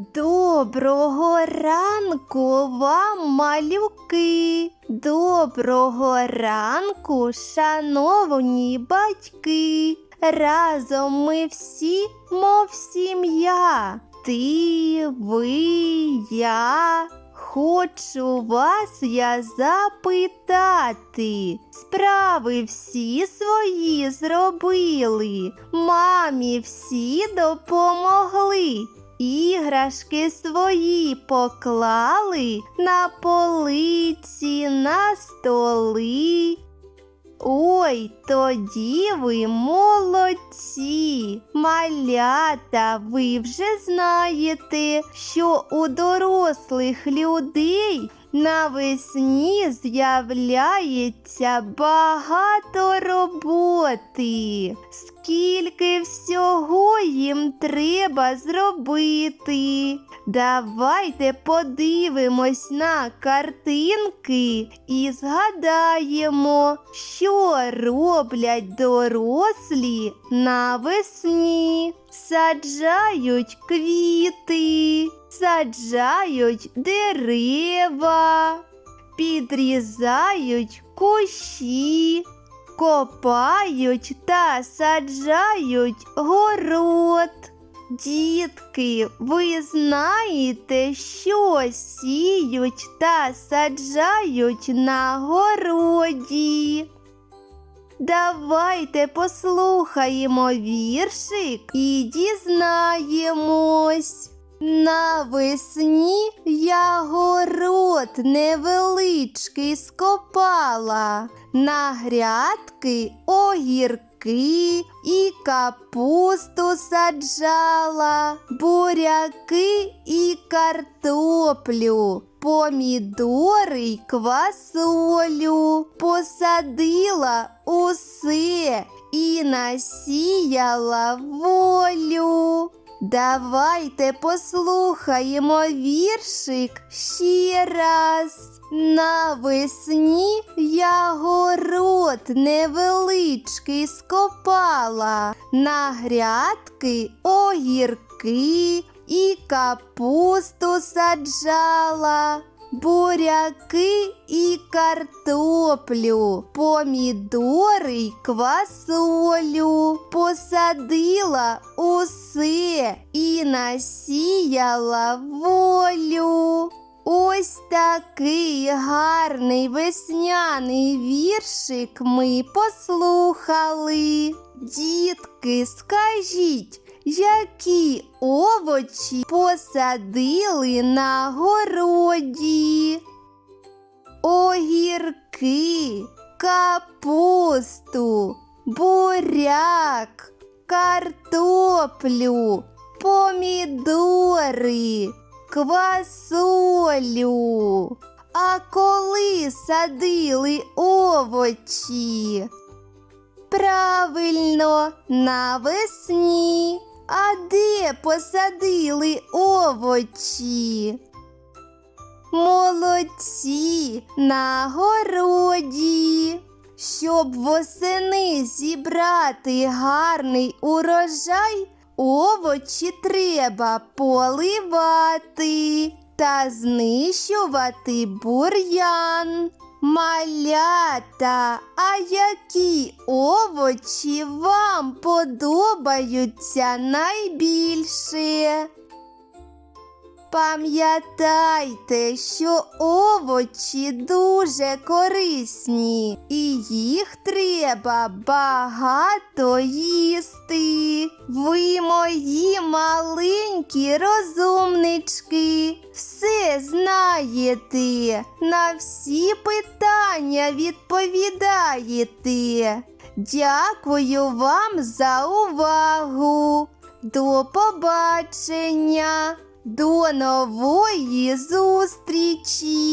Доброго ранку вам, малюки. Доброго ранку, шановні батьки. Разом ми всі, мов сім'я. Ти, ви, я. Хочу вас я запитати. Справи всі свої зробили, мамі всі допомогли. Іграшки свої поклали на полиці, на столи. Ой, тоді ви молодці. Малята, ви вже знаєте, що у дорослих людей навесні з'являється багато роботи. Скільки всього їм треба зробити. Давайте подивимось на картинки і згадаємо, що роблять дорослі навесні. Саджають квіти, саджають дерева, підрізають кущі, копають та саджають город. Дітки, ви знаєте, що сіють та саджають на городі. Давайте послухаємо віршик і дізнаємось. Навесні я город невеличкий скопала, на грядки огірки і капусту саджала, буряки і картоплю, помідори й квасолю, посадила усе і насіяла волю. Давайте послухаємо віршик ще раз. Навесні я город невеличкий скопала, на грядки огірки і капусту саджала. Буряки і картоплю, помідори й квасолю, посадила усе і насіяла волю. Ось такий гарний весняний віршик ми послухали. Дітки, скажіть, які овочі посадили на городі? Огірки, капусту, буряк, картоплю, помідори, квасолю. А коли садили овочі? Правильно, навесні. А де посадили овочі? Молодці на городі. Щоб восени зібрати гарний урожай, овочі треба поливати та знищувати бур'ян. Малята, а які овочі вам подобаються найбільше? Пам'ятайте, що овочі дуже корисні, і їх треба багато їсти. Ви мої маленькі розумнички, все знаєте, на всі питання відповідаєте. Дякую вам за увагу. До побачення. До нової зустрічі!